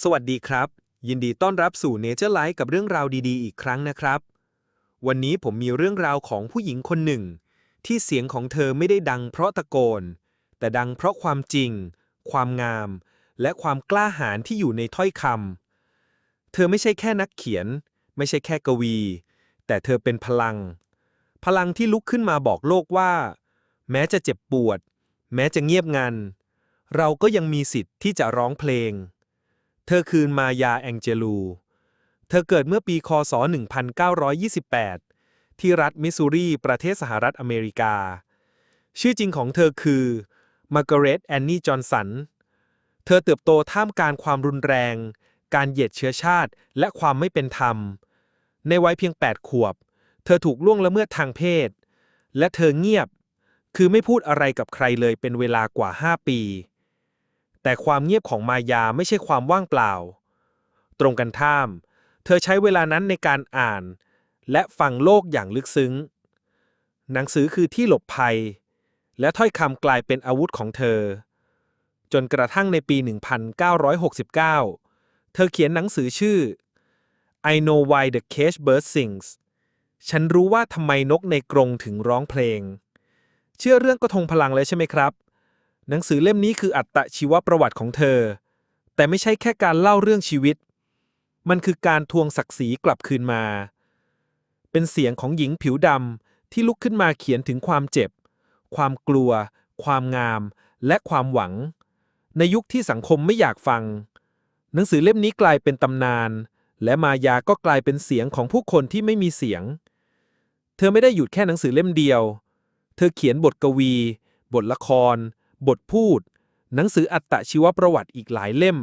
สวัสดีครับ ยินดีต้อนรับสู่ Nature Life กับเรื่องราวดีๆ อีกครั้งนะครับ วันนี้ผมมีเรื่องราวของผู้หญิงคนหนึ่ง ที่เสียงของเธอไม่ได้ดังเพราะตะโกน แต่ดังเพราะความจริง ความงาม และความกล้าหาญที่อยู่ในถ้อยคำเธอไม่ใช่แค่นักเขียน ไม่ใช่แค่กวี แต่เธอเป็นพลัง พลังที่ลุกขึ้นมาบอกโลกว่า แม้จะเจ็บปวด แม้จะเงียบงัน เราก็ยังมีสิทธิ์ที่จะร้องเพลง อคือมายาแองเจลู เธอเกิดเมื่อปีคศ 1928 ที่รัฐมิสซูรีประเทศสหรัฐอเมริกา ชื่อจริงของเธอคือมาร์กาเร็ตแอนนี่จอห์นสัน เธอเติบโตท่ามกลางความรุนแรง การเหยียดเชื้อชาติ และความไม่เป็นธรรม ในวัยเพียง 8 ขวบ เธอถูกล่วงละเมิดทางเพศ และเธอเงียบ คือไม่พูดอะไรกับใครเลยเป็นเวลากว่า 5 ปี แต่ความเงียบของมายาไม่ใช่ความว่างเปล่า ตรงกันข้าม เธอใช้เวลานั้นในการอ่าน และฟังโลกอย่างลึกซึ้ง หนังสือคือที่หลบภัย และถ้อยคำกลายเป็นอาวุธของเธอ จนกระทั่งในปี 1969 เธอเขียนหนังสือชื่อ I know why the cage bird sings ฉันรู้ว่าทำไมนกในกรงถึงร้องเพลง เชื่อเรื่องก็ทงพลังเลยใช่ไหมครับ หนังสือเล่มนี้คืออัตชีวประวัติของเธอ แต่ไม่ใช่แค่การเล่าเรื่องชีวิต มันคือการทวงศักดิ์ศรีกลับคืนมา เป็นเสียงของหญิงผิวดำที่ลุกขึ้นมาเขียนถึงความเจ็บ ความกลัว ความงาม และความหวัง ในยุคที่สังคมไม่อยากฟัง หนังสือเล่มนี้กลายเป็นตำนาน และมายาก็กลายเป็นเสียงของผู้คนที่ไม่มีเสียง เธอไม่ได้หยุดแค่หนังสือเล่มเดียว เธอเขียนบทกวี บทละคร บทพูด หนังสืออัตชีวประวัติอีกหลายเล่ม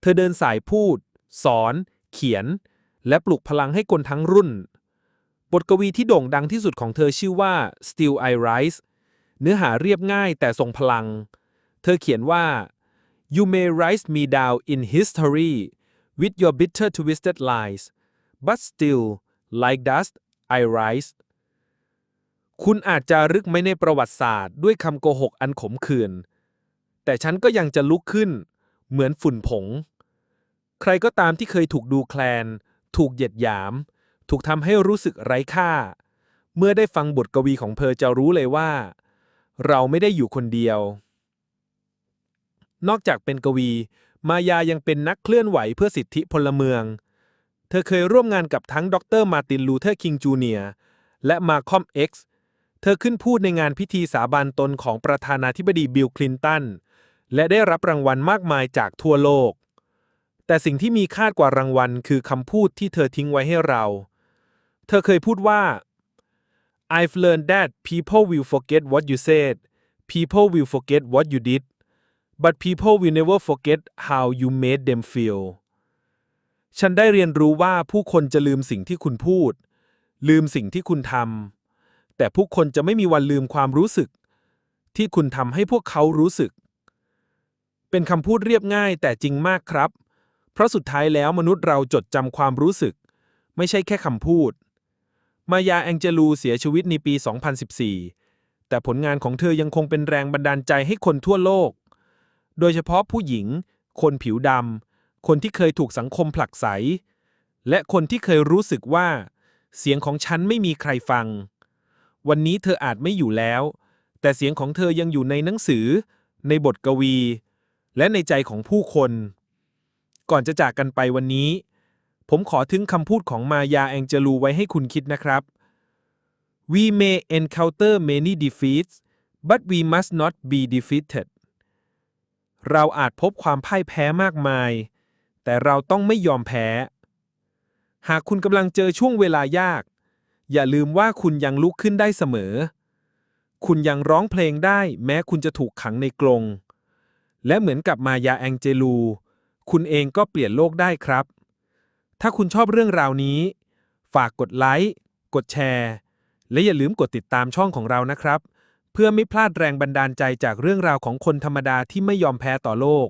เธอเดินสายพูด สอน เขียน และปลุกพลังให้คนทั้งรุ่น บทกวีที่โด่งดังที่สุดของเธอชื่อว่า Still I Rise เนื้อหาเรียบง่ายแต่ทรงพลัง เธอเขียนว่า You may write me down in history with your bitter twisted lies but still like dust I rise คุณอาจจะรึกไม่ในประวัติศาสตร์ด้วยคำโกหกอันขมขื่น แต่ฉันก็ยังจะลุกขึ้น เหมือนฝุ่นผง ใครก็ตามที่เคยถูกดูแคลน ถูกเหยียดหยาม ถูกทำให้รู้สึกไร้ค่า เมื่อได้ฟังบทกวีของเธอจะรู้เลยว่า เราไม่ได้อยู่คนเดียว นอกจากเป็นกวี มายายังเป็นนักเคลื่อนไหวเพื่อสิทธิพลเมือง เธอเคยร่วมงานกับทั้งดรมาร์ตินลูเทอร์คิงจูเนียร์และมาคอมเอ็กซ์ เธอขึ้นพูดในงานพิธีสาบานตนของประธานาธิบดีบิลคลินตัน และได้รับรางวัลมากมายจากทั่วโลก แต่สิ่งที่มีค่ากว่ารางวัลคือคำพูดที่เธอทิ้งไว้ให้เรา เธอเคยพูดว่า I've learned that people will forget what you said people will forget what you did but people will never forget how you made them feel ฉันได้เรียนรู้ว่าผู้คนจะลืมสิ่งที่คุณพูด ลืมสิ่งที่คุณทำ แต่ผู้คนจะไม่มีวันลืมความรู้สึก ที่คุณทำให้พวกเขารู้สึก เป็นคำพูดเรียบง่ายแต่จริงมากครับ เพราะสุดท้ายแล้วมนุษย์เราจดจำความรู้สึก ไม่ใช่แค่คำพูด มายาแองเจลูเสียชีวิตในปี 2014 แต่ผลงานของเธอยังคงเป็นแรงบันดาลใจให้คนทั่วโลก โดยเฉพาะผู้หญิง คนผิวดำคนที่เคยถูกสังคมผลักไสและคนที่เคยรู้สึกว่า เสียงของฉันไม่มีใครฟัง วันนี้เธออาจไม่อยู่แล้ว แต่เสียงของเธอยังอยู่ในหนังสือ ในบทกวี และในใจของผู้คน ก่อนจะจากกันไปวันนี้ ผมขอถึงคำพูดของมายาแองเจลูไว้ให้คุณคิดนะครับ We may encounter many defeats but we must not be defeated เราอาจพบความพ่ายแพ้มากมาย แต่เราต้องไม่ยอมแพ้ หากคุณกำลังเจอช่วงเวลายาก อย่าลืมว่าคุณยังลุกขึ้นได้เสมอ คุณยังร้องเพลงได้แม้คุณจะถูกขังในกรงและเหมือนกับมายาแองเจลู คุณเองก็เปลี่ยนโลกได้ครับ ถ้าคุณชอบเรื่องราวนี้ ฝากกดไลค์ กดแชร์ และอย่าลืมกดติดตามช่องของเรานะครับ เพื่อไม่พลาดแรงบันดาลใจจากเรื่องราวของคนธรรมดาที่ไม่ยอมแพ้ต่อโลก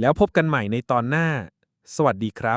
แล้วพบกันใหม่ในตอนหน้า สวัสดีครับ